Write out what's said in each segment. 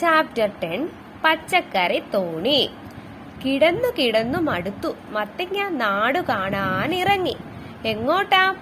Chapter ten പച്ചക്കറി തോണി. കിടന്നു കിടന്നു മടുത്തു. മത്തങ്ങ നാടു കാണാൻ ഇറങ്ങി. എങ്ങോട്ടാ?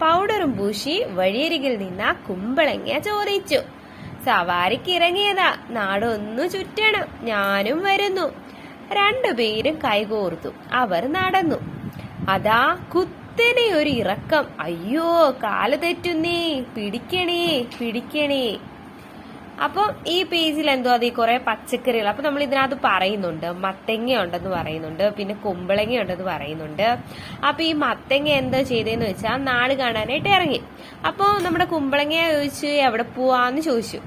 പൗഡറും പൂശി വഴിയരികിൽ നിന്ന കുമ്പളങ്ങ ചോദിച്ചു സവാരിക്ക് ഇറങ്ങിയതാ. നാടൊന്നു ചുറ്റണം. ഞാനും വരുന്നു. രണ്ടുപേരും കൈകോർത്തു. അവർ നടന്നു. അതാ കുത്തനെ ഒരു ഇറക്കം. അയ്യോ കാൽ തെറ്റുന്നേ. പിടിക്കണേ പിടിക്കണേ. അപ്പം ഈ പേജിൽ എന്തോ അത് ഈ കുറെ പച്ചക്കറികൾ. അപ്പൊ നമ്മൾ ഇതിനകത്ത് പറയുന്നുണ്ട് മത്തങ്ങ ഉണ്ടെന്ന് പറയുന്നുണ്ട് പിന്നെ കുമ്പളങ്ങ ഉണ്ടെന്ന് പറയുന്നുണ്ട്. അപ്പൊ ഈ മത്തങ്ങ എന്താ ചെയ്തതെന്ന് വെച്ചാൽ നാട് കാണാനായിട്ട് ഇറങ്ങി. അപ്പോൾ നമ്മുടെ കുമ്പളങ്ങ ചോദിച്ചു എവിടെ പോവാന്ന് ചോദിച്ചു.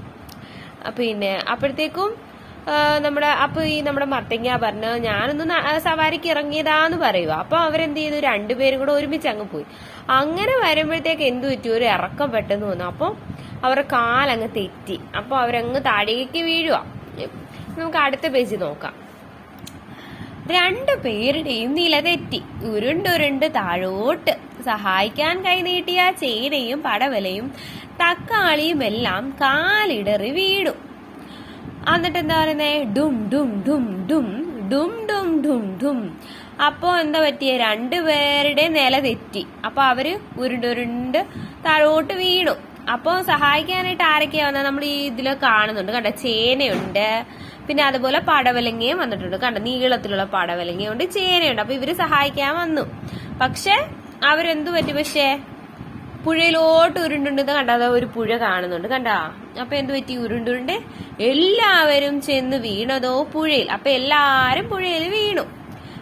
പിന്നെ അപ്പോഴത്തേക്കും നമ്മുടെ അപ്പൊ ഈ നമ്മുടെ മത്തങ്ങ പറഞ്ഞു ഞാനൊന്ന് സവാരിക്ക് ഇറങ്ങിയതാന്ന് പറയുക അപ്പൊ അവരെന്ത് ചെയ്തു? രണ്ടുപേരും കൂടെ ഒരുമിച്ച് അങ്ങ് പോയി. അങ്ങനെ വരുമ്പോഴത്തേക്ക് എന്ത് പറ്റി? ഒരു ഇറക്കം പെട്ടെന്ന് വന്നു. അപ്പൊ അവരുടെ കാലങ്ങ് തെറ്റി. അപ്പൊ അവരങ്ങ് താഴേക്ക് വീഴുക നമുക്ക് അടുത്ത പേജ് നോക്കാം. രണ്ടു പേരുടെയും നില തെറ്റി. ഉരുണ്ടുരുണ്ട് താഴോട്ട്. സഹായിക്കാൻ കൈനീട്ടിയ ചേനയും പടവലയും തക്കാളിയും എല്ലാം കാലിടറി വീണു. എന്നിട്ട് എന്താ പറയുന്നേ? ഡും ഡും ഡും ഡും ഡും ഡും ഡും ഡും. അപ്പോ എന്താ പറ്റിയ? രണ്ടുപേരുടെ നില തെറ്റി. അപ്പൊ അവർ ഉരുണ്ടുരുണ്ട് താഴോട്ട് വീണു. അപ്പൊ സഹായിക്കാനായിട്ട് ആരൊക്കെയാ വന്നത് നമ്മൾ ഈ ഇതിൽ കാണുന്നുണ്ട്. കണ്ട? ചേനയുണ്ട്. പിന്നെ അതുപോലെ പടവലങ്ങയും വന്നിട്ടുണ്ട്. കണ്ട? നീളത്തിലുള്ള പടവലങ്ങയുണ്ട് ചേനയുണ്ട് അപ്പൊ ഇവർ സഹായിക്കാൻ വന്നു. പക്ഷെ അവരെന്തു പറ്റി പക്ഷേ? പുഴയിലോട്ട് ഉരുണ്ടുണ്ട് കണ്ടത് ഒരു പുഴ കാണുന്നുണ്ട്. കണ്ടാ? അപ്പൊ എന്ത് പറ്റി? ഉരുണ്ടുണ്ട് എല്ലാവരും ചെന്ന് വീണതോ പുഴയിൽ. അപ്പൊ എല്ലാരും പുഴയിൽ വീണു.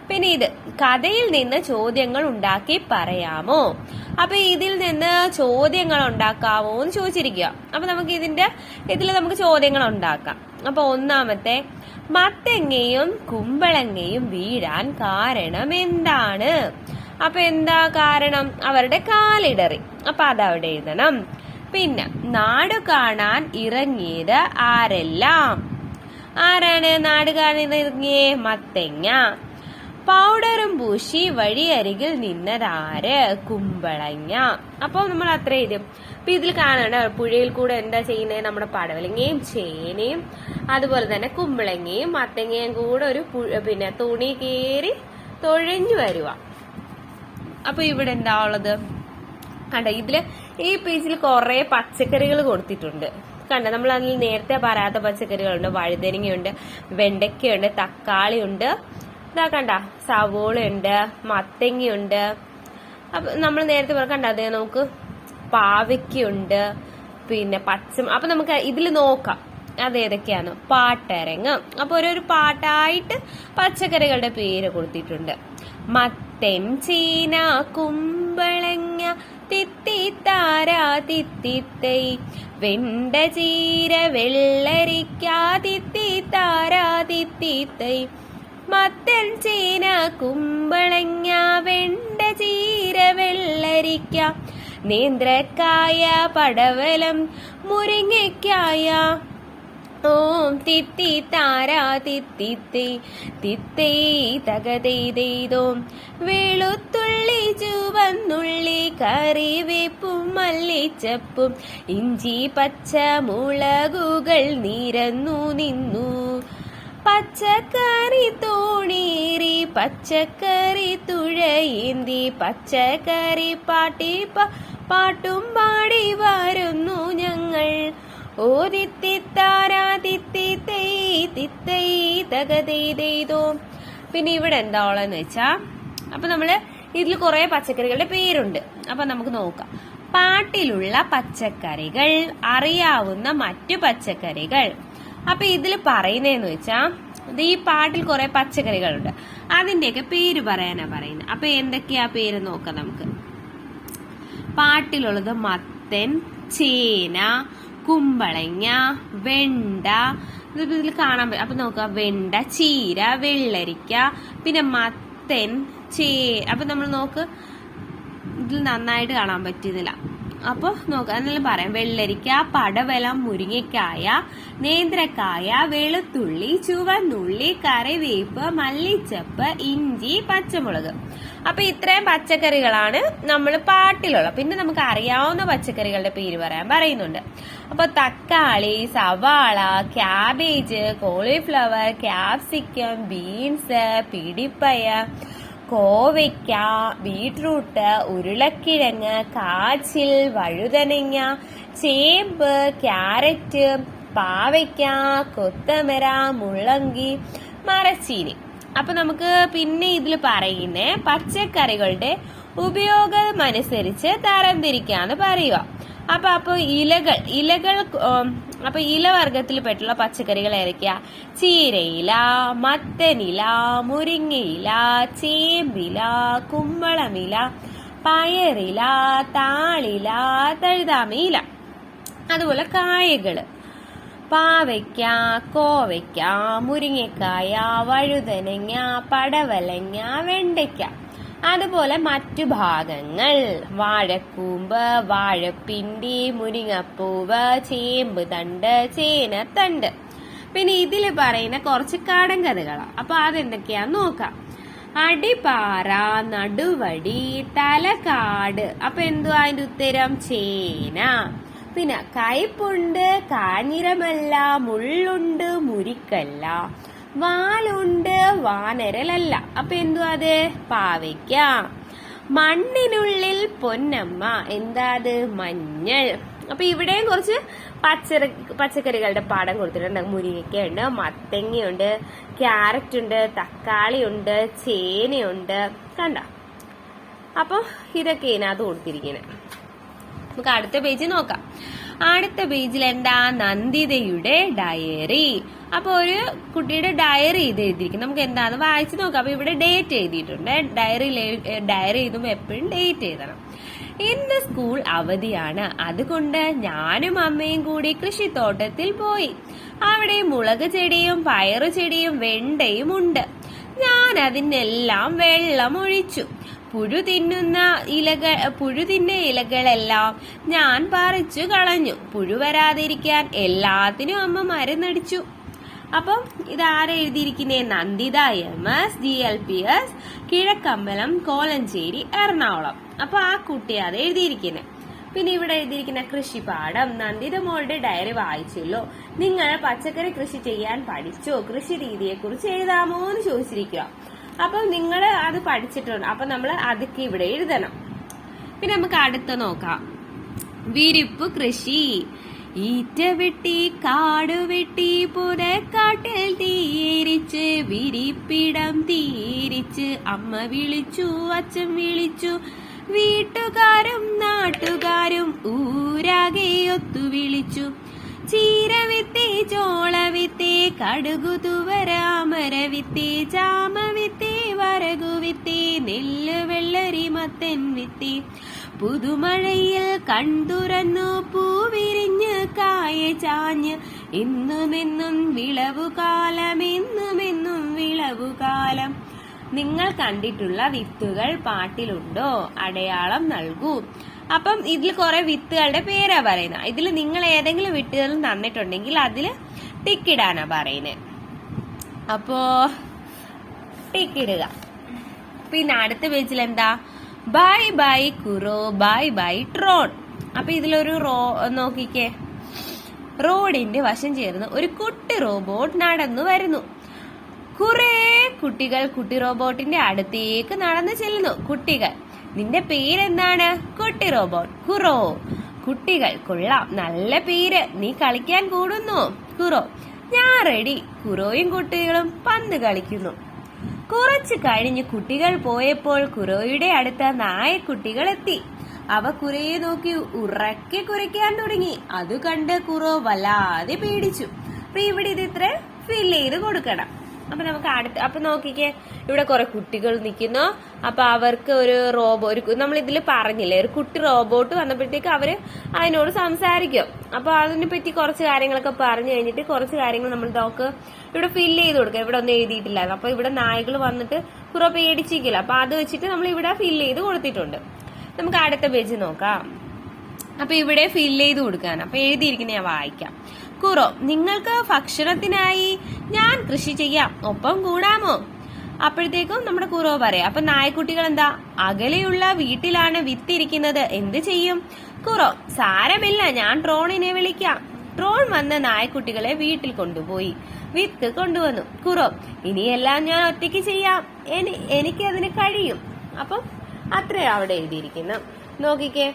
പിന്നെ ഇത് കഥയിൽ നിന്ന് ചോദ്യങ്ങൾ ഉണ്ടാക്കി പറയാമോ? അപ്പൊ ഇതിൽ നിന്ന് ചോദ്യങ്ങൾ ഉണ്ടാക്കാമോ എന്ന് ചോദിച്ചിരിക്കുക. അപ്പൊ നമുക്ക് ഇതിന്റെ ഇതിൽ നമുക്ക് ചോദ്യങ്ങൾ ഉണ്ടാക്കാം. അപ്പൊ ഒന്നാമത്തെ മത്തങ്ങയും കുമ്പളങ്ങയും വീഴാൻ കാരണം എന്താണ്? അപ്പൊ എന്താ കാരണം? അവരുടെ കാലിടറി. അപ്പൊ അതവിടെ എഴുതണം. പിന്നെ നാട് കാണാൻ ഇറങ്ങിയത് ആരെല്ലാം? ആരാണ് നാട് കാണാൻ ഇറങ്ങിയേ? മത്തങ്ങ. പൗഡറും പൂശി വഴിയരികിൽ നിന്നതാര്? കുമ്പളങ്ങ. അപ്പൊ നമ്മൾ അത്ര എഴുതും അപ്പൊ ഇതിൽ കാണണ്ട പുഴയിൽ കൂടെ എന്താ ചെയ്യുന്നത്? നമ്മുടെ പടവലങ്ങയും ചേനയും അതുപോലെ തന്നെ കുമ്പളങ്ങയും മത്തങ്ങയും കൂടെ ഒരു പിന്നെ തുണി കയറി തൊഴഞ്ഞു വരുക അപ്പൊ ഇവിടെ എന്താ ഉള്ളത്? കണ്ട ഇതിൽ ഈ പേജിൽ കുറെ പച്ചക്കറികൾ കൊടുത്തിട്ടുണ്ട്. കണ്ട നമ്മൾ അതിൽ നേരത്തെ പറയാത്ത പച്ചക്കറികളുണ്ട്. വഴുതനങ്ങയുണ്ട് വെണ്ടയ്ക്കയുണ്ട് തക്കാളിയുണ്ട് ഇതാ കണ്ട ഉണ്ട് മത്തങ്ങയുണ്ട്. അപ്പൊ നമ്മൾ നേരത്തെ പറഞ്ഞ അതേ നമുക്ക് പാവയ്ക്കുണ്ട് പിന്നെ പച്ച അപ്പൊ നമുക്ക് ഇതിൽ നോക്കാം. അതേതൊക്കെയാണ് പാട്ടരങ്ങ്. അപ്പൊ ഓരോരു പാട്ടായിട്ട് പച്ചക്കറികളുടെ പേര് കൊടുത്തിട്ടുണ്ട്. മത്തൻ ചീന കുമ്പളങ്ങ തിത്തിത്താര തിത്തിത്തൈ വെണ്ട ചീര വെള്ളരിക്ക തിത്തിത്താര തിത്തിത്തൈ മത്തൻ ചീന കുമ്പളങ്ങ വെണ്ട ചീര വെള്ളരിക്ക നേന്ത്രക്കായ പടവലം മുരിങ്ങയ്ക്കായ ഓം തിത്തി താരാ തിത്തി തിത്തേ തകതേതേതോം വെളുത്തുള്ളി ചുവന്നുള്ളി കറിവേപ്പും മല്ലിച്ചപ്പും ഇഞ്ചി പച്ച മുളകുകൾ നിരന്നു നിന്നു. പച്ചക്കറി തോണീറി പച്ചക്കറി തുഴയേന്തി പച്ചക്കറി പാട്ടി പാട്ടും പാടി വരുന്നു ഞങ്ങൾ. ഓ തിത്തിത്താരാ തിത്തിത്തൈ തിത്തൈ തകതൈതോ പിന്നെ ഇവിടെ എന്താ ഉള്ളതെന്ന് വെച്ചാ അപ്പൊ നമ്മൾ ഇതിൽ കുറെ പച്ചക്കറികളുടെ പേരുണ്ട്. അപ്പൊ നമുക്ക് നോക്കാം. പാട്ടിലുള്ള പച്ചക്കറികൾ അറിയാവുന്ന മറ്റു പച്ചക്കറികൾ. അപ്പൊ ഇതിൽ പറയുന്നതെന്ന് വെച്ചാ ഈ പാട്ടിൽ കുറെ പച്ചക്കറികളുണ്ട്. അതിന്റെയൊക്കെ പേര് പറയാനാ പറയുന്നത്. അപ്പൊ എന്തൊക്കെയാ പേര് നോക്കാം നമുക്ക്. പാട്ടിലുള്ളത് മത്തൻ ചേന കുമ്പളങ്ങ വെണ്ട. ഇത് ഇതിൽ കാണാൻ പറ്റും അപ്പൊ നോക്കുക വെണ്ട ചീര വെള്ളരിക്ക പിന്നെ മത്തൻ ചേ അപ്പൊ നമ്മൾ നോക്ക്. ഇതിൽ നന്നായിട്ട് കാണാൻ പറ്റുന്നില്ല അപ്പൊ നോക്കാം എന്നാലും പറയാം. വെള്ളരിക്ക പടവലം മുരിങ്ങക്കായ നേന്ത്രക്കായ വെളുത്തുള്ളി ചുവന്നുള്ളി കറിവേപ്പ് മല്ലിച്ചപ്പ് ഇഞ്ചി പച്ചമുളക്. അപ്പൊ ഇത്രയും പച്ചക്കറികളാണ് നമ്മൾ പാട്ടിലുള്ള. പിന്നെ നമുക്ക് അറിയാവുന്ന പച്ചക്കറികളുടെ പേര് പറയാൻ പറയുന്നുണ്ട്. അപ്പൊ തക്കാളി സവാള ക്യാബേജ് കോളിഫ്ലവർ ക്യാപ്സിക്കം ബീൻസ് പിടിപ്പയർ കോവയ്ക്ക ബീട്രൂട്ട് ഉരുളക്കിഴങ്ങ് കാച്ചിൽ വഴുതനങ്ങ ചേമ്പ് ക്യാരറ്റ് പാവയ്ക്ക കൊത്തമര മുള്ളങ്കി മരച്ചീനി. അപ്പൊ നമുക്ക് പിന്നെ ഇതിൽ പറയുന്നേ പച്ചക്കറികളുടെ ഉപയോഗം അനുസരിച്ച് തരംതിരിക്കാന്ന് പറയുക. അപ്പൊ അപ്പൊ ഇലകൾ ഇലകൾ ഉം, അപ്പൊ ഇലവർഗത്തിൽപ്പെട്ടുള്ള പച്ചക്കറികൾ ഏതൊക്കെയാ? ചീരയില മത്തനില മുരിങ്ങയില ചേമ്പില കുമ്പളമില പയറില താളില തഴുതാമയില അതുപോലെ കായകൾ. പാവയ്ക്ക കോവയ്ക്ക മുരിങ്ങക്കായ വഴുതനങ്ങ പടവലങ്ങ വെണ്ടയ്ക്ക. അതുപോലെ മറ്റു ഭാഗങ്ങൾ. വാഴക്കൂമ്പ് വാഴപ്പിണ്ടി മുരിങ്ങപ്പൂവ് ചേമ്പ് തണ്ട് ചേനത്തണ്ട്. പിന്നെ ഇതിൽ പറയുന്ന കുറച്ച് കാടൻ കഥകളാണ് അപ്പൊ അതെന്തൊക്കെയാന്ന് നോക്കാം. അടിപാറ നടുവടി തലകാട് അപ്പൊ എന്തുവാ അതിന്റെ ഉത്തരം? ചേന. പിന്നെ കയ്പുണ്ട് കാഞ്ഞിരമല്ല മുള്ളുണ്ട് മുരിക്കല്ല. വാലുണ്ട് വാനരലല്ല. അപ്പൊ എന്തുവാ അത്? പാവയ്ക്ക. മണ്ണിനുള്ളിൽ പൊന്നമ്മ. എന്താ അത്? മഞ്ഞൾ. അപ്പൊ ഇവിടെയും കുറച്ച് പച്ച പച്ചക്കറികളുടെ പാടം കൊടുത്തിട്ടുണ്ട്. മുരിങ്ങയ്ക്കയുണ്ട് മത്തങ്ങയുണ്ട് ക്യാരറ്റ് ഉണ്ട് തക്കാളി ഉണ്ട് ചേനയുണ്ട്. കണ്ട? അപ്പൊ ഇതൊക്കെ ഇതിനകത്ത് കൊടുത്തിരിക്കുന്നത് നമുക്ക് അടുത്ത പേജ് നോക്കാം. അടുത്ത പേജിൽ എന്താ? നന്ദിതയുടെ ഡയറി. അപ്പൊ ഒരു കുട്ടിയുടെ ഡയറി ഇത് എഴുതിയിരിക്കും നമുക്ക് എന്താന്ന് വായിച്ചു നോക്കാം. അപ്പൊ ഇവിടെ ഡേറ്റ് എഴുതിയിട്ടുണ്ട്. ഡയറി ഡയറി എഴുതുമ്പോൾ എപ്പോഴും ഡേറ്റ് എഴുതണം. ഇന്ന് സ്കൂൾ അവധിയാണ്. അതുകൊണ്ട് ഞാനും അമ്മയും കൂടി കൃഷിത്തോട്ടത്തിൽ പോയി. അവിടെ മുളക് ചെടിയും പയറു ചെടിയും വെണ്ടയും ഉണ്ട്. ഞാൻ അതിനെല്ലാം വെള്ളം ഒഴിച്ചു. പുഴു തിന്നുന്ന ഇലകൾ പുഴു തിന്ന ഇലകളെല്ലാം ഞാൻ പറിച്ചു കളഞ്ഞു. പുഴു വരാതിരിക്കാൻ എല്ലാത്തിനും അമ്മ മരുന്നടിച്ചു. അപ്പം ഇത് ആരെഴുതിയിരിക്കുന്നേ Nanditha M S G L P S Kizhakkambalam Kolenchery Ernakulam. അപ്പൊ ആ കുട്ടി അത് എഴുതിയിരിക്കുന്നത് പിന്നെ ഇവിടെ എഴുതിയിരിക്കുന്ന കൃഷിപാഠം നന്ദിത മോളുടെ ഡയറി വായിച്ചല്ലോ നിങ്ങൾ പച്ചക്കറി കൃഷി ചെയ്യാൻ പഠിച്ചോ? കൃഷി രീതിയെ കുറിച്ച് എഴുതാമോ എന്ന് ചോദിച്ചിരിക്കുക അപ്പം നിങ്ങൾ അത് പഠിച്ചിട്ടുണ്ട്. അപ്പൊ നമ്മൾ അതൊക്കെ ഇവിടെ എഴുതണം. പിന്നെ നമുക്ക് അടുത്ത നോക്കാം. വിരിപ്പ് കൃഷി. ഈറ്റ വെട്ടി കാട് വെട്ടി പുരക്കാട്ടിൽ തീരിച്ച് വിരിപ്പിടം തീരിച്ച് അമ്മ വിളിച്ചു അച്ഛൻ വിളിച്ചു വീട്ടുകാരും നാട്ടുകാരും ഊരാകെ ഒത്തു വിളിച്ചു ചീരവിത്തി ചോളവിത്തി കടുകു തുവരാമരവിത്തി ചാമവിത്തി വരകുവിത്തി നെല്ല് വെള്ളരി മത്തൻ വിത്തി. പുതുമഴയിൽ കൺതുറന്നു പൂവിരിഞ്ഞ് കായ ചാഞ്ഞ്. ഇന്നുമെന്നും വിളവുകാലം ഇന്നുമെന്നും വിളവുകാലം. നിങ്ങൾ കണ്ടിട്ടുള്ള വിത്തുകൾ പാട്ടിലുണ്ടോ? അടയാളം നൽകൂ. അപ്പം ഇതിൽ കുറെ വിത്തുകളുടെ പേരാ പറയുന്നത്. ഇതിൽ നിങ്ങൾ ഏതെങ്കിലും വിത്തുകൾ തന്നിട്ടുണ്ടെങ്കിൽ അതിൽ ടിക്കിടാനാ പറയുന്നത്. അപ്പോ ടിക്കിടുക പിന്നെ അടുത്ത പേജിൽ എന്താ? Bye bye Kuro bye bye Tron അപ്പൊ ഇതിലൊരു റോ നോക്കിക്കേ. റോഡിന്റെ വശം ചേർന്ന് ഒരു കുട്ടി റോബോട്ട് നടന്നു വരുന്നു. കുറേ കുട്ടികൾ കുട്ടി റോബോട്ടിന്റെ അടുത്തേക്ക് നടന്നു ചെല്ലുന്നു. കുട്ടികൾ നിന്റെ പേരെന്താണ്? കുട്ടി റോബോട്ട് കുറോ കുട്ടികൾ കൊള്ളാം. നല്ല പേര്. നീ കളിക്കാൻ കൂടുന്നു കുറോ ഞാൻ റെഡി കുറോയും കുട്ടികളും പന്ത് കളിക്കുന്നു. കുറച്ചു കഴിഞ്ഞ് കുട്ടികൾ പോയപ്പോൾ കുറോയുടെ അടുത്ത നായക്കുട്ടികൾ എത്തി അവ കുരയെ നോക്കി ഉറക്കെ കുരയ്ക്കാൻ തുടങ്ങി. അത് കണ്ട് കുറോ വല്ലാതെ പേടിച്ചു. അപ്പൊ ഇവിടെ ഇത് ഇത്ര ഫില്ല് ചെയ്ത് കൊടുക്കണം. അപ്പൊ നമുക്ക് അടുത്ത് അപ്പൊ നോക്കിക്കേ ഇവിടെ കുറെ കുട്ടികൾ നിൽക്കുന്നു അപ്പൊ അവർക്ക് ഒരു റോബോ ഒരു നമ്മൾ ഇതിൽ പറഞ്ഞില്ലേ ഒരു കുട്ടി റോബോട്ട് വന്നപ്പോഴത്തേക്ക് അവർ അതിനോട് സംസാരിക്കും. അപ്പൊ അതിനെ പറ്റി കുറച്ച് കാര്യങ്ങളൊക്കെ പറഞ്ഞു കഴിഞ്ഞിട്ട് കുറച്ച് കാര്യങ്ങൾ നമ്മൾ നോക്ക് ഇവിടെ ഫില്ല് ചെയ്ത് കൊടുക്കുക ഇവിടെ ഒന്നും എഴുതിയിട്ടില്ലായിരുന്നു. അപ്പൊ ഇവിടെ നായകൾ വന്നിട്ട് കുറെ പേടിച്ചിരിക്കില്ല. അപ്പൊ അത് വെച്ചിട്ട് നമ്മൾ ഇവിടെ ഫില്ല് ചെയ്ത് കൊടുത്തിട്ടുണ്ട്. നമുക്ക് അടുത്ത പേജ് നോക്കാം. അപ്പൊ ഇവിടെ ഫില്ല് ചെയ്ത് കൊടുക്കാൻ അപ്പൊ എഴുതിയിരിക്കുന്ന ഞാൻ വായിക്കാം. കുറോ നിങ്ങൾക്ക് ഭക്ഷണത്തിനായി ഞാൻ കൃഷി ചെയ്യാം. ഒപ്പം കൂടാമോ? അപ്പോഴത്തേക്കും നമ്മുടെ കുറോ പറയാം അപ്പൊ നായക്കുട്ടികൾ എന്താ അകലെയുള്ള വീട്ടിലാണ് വിത്തിരിക്കുന്നത്. എന്ത് ചെയ്യും? കുറോ സാരമില്ല ഞാൻ ട്രോണിനെ വിളിക്കാം. ട്രോൺ വന്ന് നായക്കുട്ടികളെ വീട്ടിൽ കൊണ്ടുപോയി വിത്ത് കൊണ്ടുവന്നു. കുറോ ഇനിയെല്ലാം ഞാൻ ഒറ്റയ്ക്ക് ചെയ്യാം. എനിക്ക് അതിന് കഴിയും. അപ്പം അത്രേ അവിടെ എഴുതിയിരിക്കുന്നു. നോക്കിക്കേ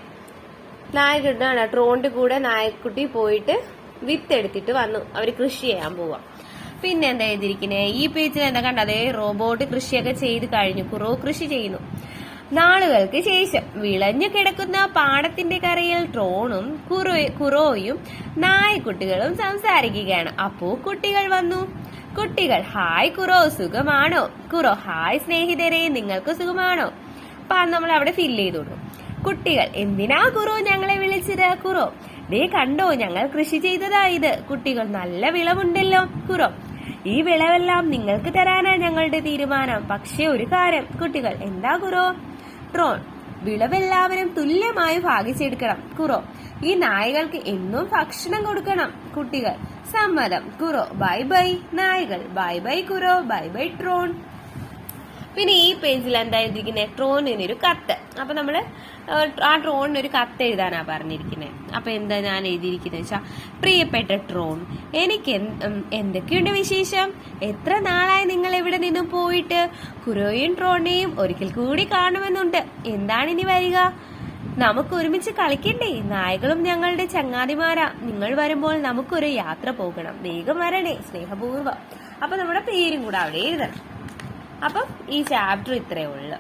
നായക്കുട്ടാണ് ട്രോണിന്റെ കൂടെ നായക്കുട്ടി പോയിട്ട് വിത്ത് എടുത്തിട്ട് വന്നു അവർ കൃഷി ചെയ്യാൻ പോവാ. പിന്നെ എന്താ എഴുതിയിരിക്കുന്നത് ഈ പേജിൽ എന്താ കണ്ട അതേ റോബോട്ട് കൃഷിയൊക്കെ ചെയ്ത് കഴിഞ്ഞു. കുറവ് കൃഷി ചെയ്യുന്നു. നാളുകൾക്ക് ശേഷം വിളഞ്ഞു കിടക്കുന്ന പാടത്തിന്റെ കരയിൽ ട്രോണും കുറോ കുറോയും നായക്കുട്ടികളും സംസാരിക്കുകയാണ്. അപ്പോ കുട്ടികൾ വന്നു. കുട്ടികൾ ഹായ് കുറോ സുഖമാണോ? കുറോ ഹായ് സ്നേഹിതരെ നിങ്ങൾക്ക് സുഖമാണോ? അപ്പൊ നമ്മൾ അവിടെ ഫില്ല് ചെയ്തോളൂ കുട്ടികൾ എന്തിനാ കുറോ ഞങ്ങളെ വിളിച്ചത്? കുറോ ദേ കണ്ടോ ഞങ്ങൾ കൃഷി ചെയ്തതാ ഇത്. കുട്ടികൾ നല്ല വിളവുണ്ടല്ലോ കുറോ. ഈ വിളവെല്ലാം നിങ്ങൾക്ക് തരാനാ ഞങ്ങളുടെ തീരുമാനം. പക്ഷേ ഒരു കാര്യം കുട്ടികൾ എന്താ കുറോ? ട്രോൺ വിളവെല്ലാവരും തുല്യമായി ഭാഗിച്ചെടുക്കണം കുറോ. ഈ നായകൾക്ക് എന്നും ഭക്ഷണം കൊടുക്കണം കുട്ടികൾ. സമ്മതം കുറോ. Bye bye നായകൾ. Bye bye Kuro. Bye bye Tron പിന്നെ ഈ പേജിൽ എന്താ എഴുതിയിരിക്കുന്നത് ട്രോണിന് ഒരു കത്ത്. അപ്പൊ നമ്മൾ ആ ട്രോണിന് ഒരു കത്ത് എഴുതാനാ പറഞ്ഞിരിക്കുന്നത് അപ്പൊ എന്താ ഞാൻ എഴുതിയിരിക്കുന്നത് വെച്ചാ പ്രിയപ്പെട്ട ട്രോൺ എനിക്ക് എന്ത്- എന്തൊക്കെയുണ്ട് വിശേഷം? എത്ര നാളായി നിങ്ങൾ എവിടെ നിന്നും പോയിട്ട്? കുറോയും ട്രോണിനെയും ഒരിക്കൽ കൂടി കാണുമെന്നുണ്ട്. എന്താണ് ഇനി വരിക? നമുക്ക് ഒരുമിച്ച് കളിക്കണ്ടേ? നായകളും ഞങ്ങളുടെ ചങ്ങാതിമാരാ. നിങ്ങൾ വരുമ്പോൾ നമുക്കൊരു യാത്ര പോകണം. വേഗം വരണേ. സ്നേഹപൂർവം. അപ്പൊ നമ്മുടെ പേരും കൂടെ അവിടെ എഴുതണം. അപ്പം ഈ ചാപ്റ്റർ ഇത്രയേ ഉള്ളൂ.